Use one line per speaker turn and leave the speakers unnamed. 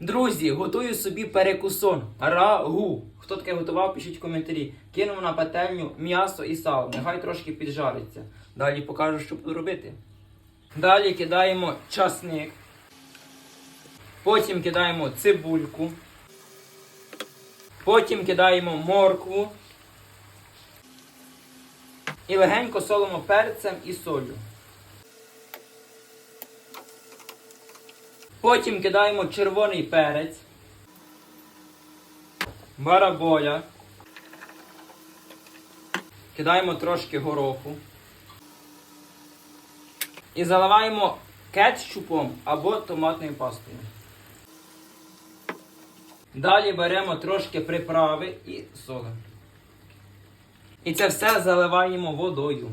Друзі, готую собі перекусон. Рагу. Хто таке готував, пишіть в коментарі. Кинув на пательню м'ясо і сало. Нехай трошки піджариться. Далі покажу, що буду робити. Далі кидаємо часник. Потім кидаємо цибульку. Потім кидаємо моркву. І легенько солимо перцем і солью. Потім кидаємо червоний перець, бараболя, кидаємо трошки гороху і заливаємо кетчупом або томатною пастою. Далі беремо трошки приправи і солимо. І це все заливаємо водою.